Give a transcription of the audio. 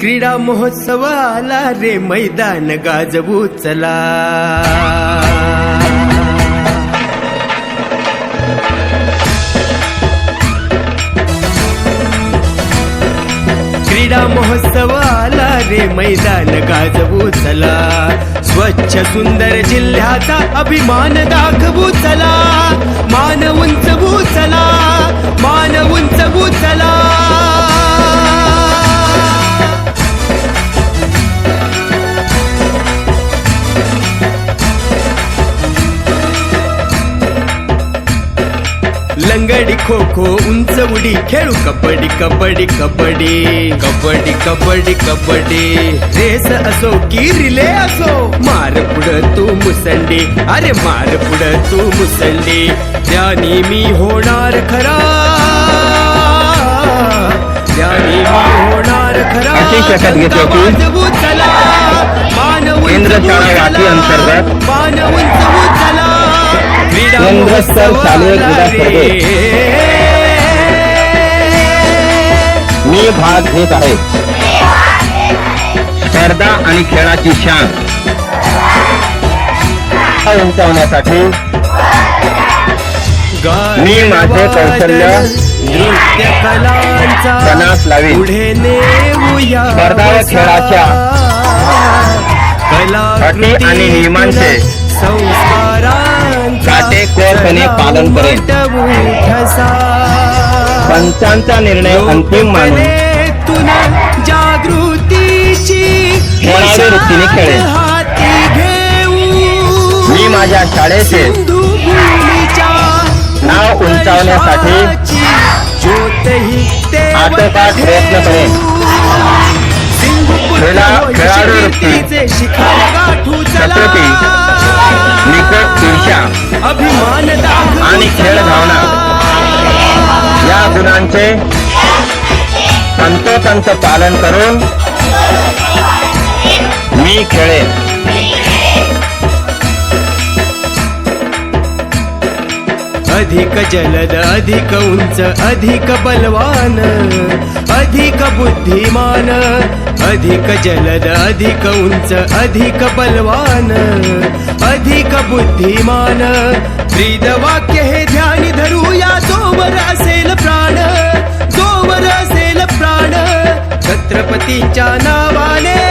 क्रीडा महोत्सवाला रे मैदान गाजवू चला. क्रीडा महोत्सवाला रे मैदान गाजवू चला. स्वच्छ सुंदर जिल्ह्याचा अभिमान दाखवू चला. मानव लंगडी खो खो उंच उडी खेळू कबड्डी कबड्डी कबड्डी कबड्डी कबड्डी कबड्डी रेस असो की रिले असो मार पुढ तू मुसंडी अरे मार पुढ तू मुसंडी त्यानी मी होणार खरा त्यानी मी होणार खरा अशी शपथ घेतो की वाजवू चला मान केंद्र शाळा. अंतर्गत केंद्र स्तर शालेय क्रीडा स्पर्धेत. मी भाग घेत आहे. स्पर्धा आणि खेळाची शान. उंचावण्यासाठी मी माझे कौशल्य नृत्य कलांचा पणास पुढे नेऊया स्पर्धा व खेळाच्या कलाकृती अटी आणि नियमांचे काटेकोरपणे पालन करेन. पंचांचा निर्णय अंतिम मानून खेळाडू वृत्तीने घेऊ मी माझ्या शाळेचे नाव उंचावण्यासाठी आटोकाट प्रयत्न करेन. खेळा- खेळाडू वृत्ती, छत्रपती, आणि खेळ. भावना या गुणांचे तंतोतंत पालन करून मी खेळेन अधिक जलद अधिक उंच अधिक बलवान अधिक बुद्धिमान अधिक जलद अधिक उंच अधिक बलवान अधिक बुद्धिमान. ब्रीद वाक्य हे ध्यान धरूया जोवर असेल प्राण जोवर असेल प्राण. छत्रपतीच्या नावाने